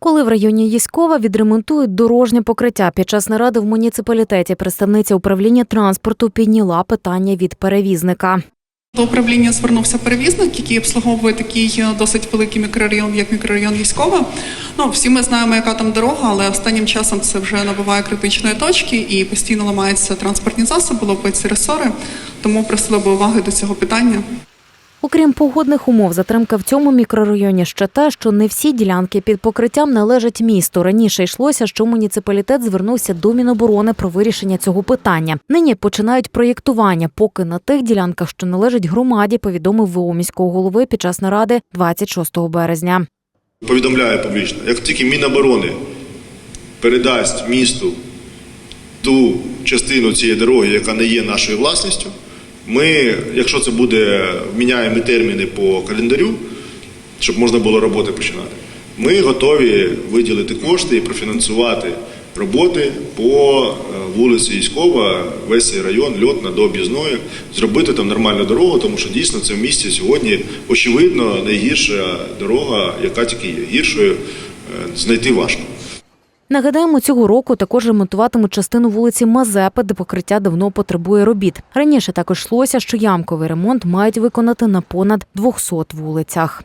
Коли в районі Єськова відремонтують дорожнє покриття під час наради в муніципалітеті, представниця управління транспорту підняла питання від перевізника. До управління звернувся перевізник, який обслуговує такий е, досить великий мікрорайон, як мікрорайон Військова. Ну всі ми знаємо, яка там дорога, але останнім часом це вже набуває критичної точки і постійно ламаються транспортні засоби, лопаються ресори. Тому просила би уваги до цього питання. Окрім погодних умов, затримка в цьому мікрорайоні ще те, що не всі ділянки під покриттям належать місту. Раніше йшлося, що муніципалітет звернувся до Міноборони про вирішення цього питання. Нині починають проєктування, поки на тих ділянках, що належать громаді, повідомив ВО міського голови під час наради 26 березня. повідомляє публічно, як тільки Міноборони передасть місту ту частину цієї дороги, яка не є нашою власністю, ми, якщо це буде міняємо терміни по календарю, щоб можна було роботи починати, ми готові виділити кошти і профінансувати роботи по е, вулиці Іськова, весь цей район, льотна до об'їзної, зробити там нормальну дорогу, тому що дійсно це в місті сьогодні очевидно найгірша дорога, яка тільки є. Гіршою е, знайти важко. Нагадаємо, цього року також ремонтуватимуть частину вулиці Мазепи, де покриття давно потребує робіт. Раніше також йшлося, що ямковий ремонт мають виконати на понад 200 вулицях.